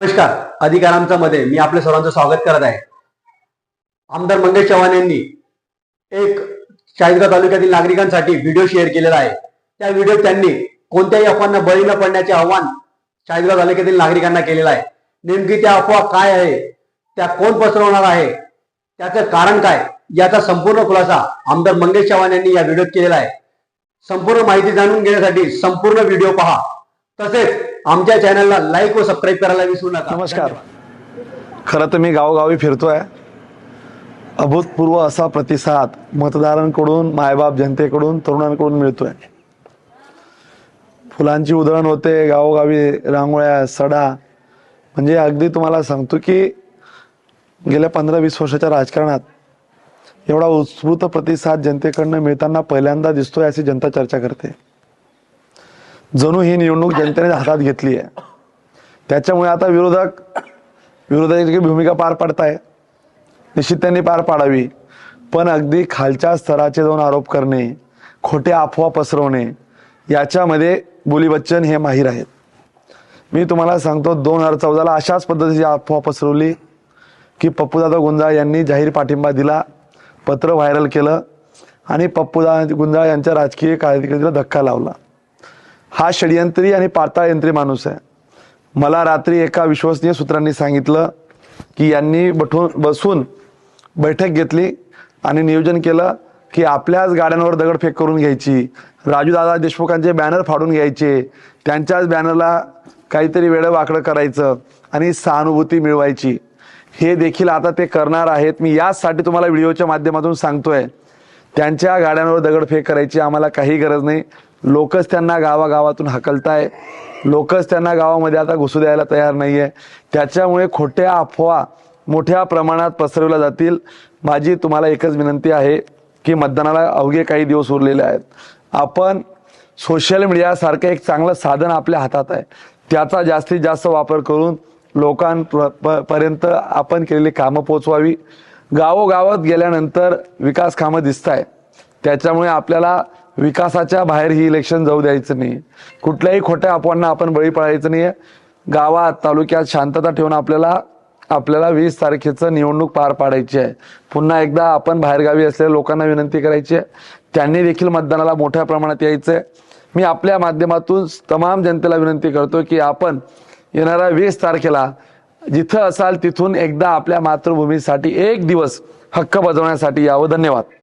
नमस्कार अधिकारांचा मध्ये. मी आपल्या सर्वांचं स्वागत करत आहे. आमदार मंगेश चव्हाण यांनी एक चाळीसगाव तालुक्यातील नागरिकांसाठी व्हिडिओ शेअर केलेला आहे. त्या व्हिडिओत त्यांनी कोणत्याही अफवांना बळी न पडण्याचे आव्हान चाळीसगाव तालुक्यातील नागरिकांना केलेलं आहे. नेमकी त्या अफवा काय आहे? त्या कोण पसरवणार आहे? त्याचं कारण काय? याचा संपूर्ण खुलासा आमदार मंगेश चव्हाण यांनी या व्हिडिओत केलेला आहे. संपूर्ण माहिती जाणून घेण्यासाठी संपूर्ण व्हिडिओ पहा. तसेच आमच्या चॅनलला लाईक व सबस्क्राईब करायला विसरू नका. नमस्कार. खरं तर मी गावोगावी फिरतोय. अभूतपूर्व असा प्रतिसाद मतदारांकडून मायबाप जनतेकडून तरुणांकडून मिळतोय. फुलांची उधळण होते गावोगावी रांगोळ्या सडा. म्हणजे अगदी तुम्हाला सांगतो की गेल्या पंधरा वीस वर्षाच्या राजकारणात एवढा उत्स्फूर्त प्रतिसाद जनतेकडनं मिळताना पहिल्यांदा दिसतोय अशी जनता चर्चा करते. जणू ही निवडणूक जनतेने हातात घेतली आहे. त्याच्यामुळे आता विरोधक विरोधाची भूमिका पार पाडताय निश्चित त्यांनी पार पाडावी. पण अगदी खालच्या स्तराचे जाऊन आरोप करणे खोटे अफवा पसरवणे याच्यामध्ये बोली बच्चन हे माहीर आहेत. मी तुम्हाला सांगतो दोन हजार चौदाला अशाच पद्धतीची अफवा पसरवली की पप्पूदादा गुंजाळ यांनी जाहीर पाठिंबा दिला पत्र व्हायरल केलं आणि पप्पूदा गुंजाळ यांच्या राजकीय कारकिर्दीला धक्का लावला. हा षडयंत्री आणि पाताळयंत्री माणूस आहे. मला रात्री एका विश्वसनीय सूत्रांनी सांगितलं की यांनी बठून बसून बैठक घेतली आणि नियोजन केलं की आपल्याच गाड्यांवर दगडफेक करून घ्यायची. राजूदादा देशमुखांचे बॅनर फाडून घ्यायचे. त्यांच्याच बॅनरला काहीतरी वेळं वाकडं करायचं आणि सहानुभूती मिळवायची. हे देखील आता ते करणार आहेत. मी याचसाठी तुम्हाला व्हिडिओच्या माध्यमातून सांगतोय. त्यांच्या गाड्यांवर दगडफेक करायची आम्हाला काही गरज नाही. लोकच त्यांना गावागावातून हकलताय. लोकच त्यांना गावामध्ये आता घुसू द्यायला तयार नाहीये. त्याच्यामुळे खोट्या अफवा मोठ्या प्रमाणात पसरवल्या जातील. माझी तुम्हाला एकच विनंती आहे की मतदानाला अवघे काही दिवस उरलेले आहेत. आपण सोशल मीडियासारखं एक चांगलं साधन आपल्या हातात आहे. त्याचा जास्तीत जास्त वापर करून लोकांपर्यंत आपण केलेली कामं पोचवावी गावोगावात गेल्यानंतर विकास कामं दिसत आहे त्याच्यामुळे आपल्याला विकासाच्या बाहेर ही इलेक्शन जाऊ द्यायचं नाही. कुठल्याही खोट्या अफवांना आपण बळी पडायचं नाही गावात तालुक्यात शांतता ठेवून आपल्याला आपल्याला वीस तारखेचं निवडणूक पार पाडायची आहे. पुन्हा एकदा आपण बाहेरगावी असलेल्या लोकांना विनंती करायची आहे. त्यांनी देखील मतदानाला मोठ्या प्रमाणात यायचंय. मी आपल्या माध्यमातून तमाम जनतेला विनंती करतो की आपण येणाऱ्या वीस तारखेला जिथं असाल तिथून एकदा आपल्या मातृभूमीसाठी एक दिवस हक्क बजावण्यासाठी यावं. धन्यवाद.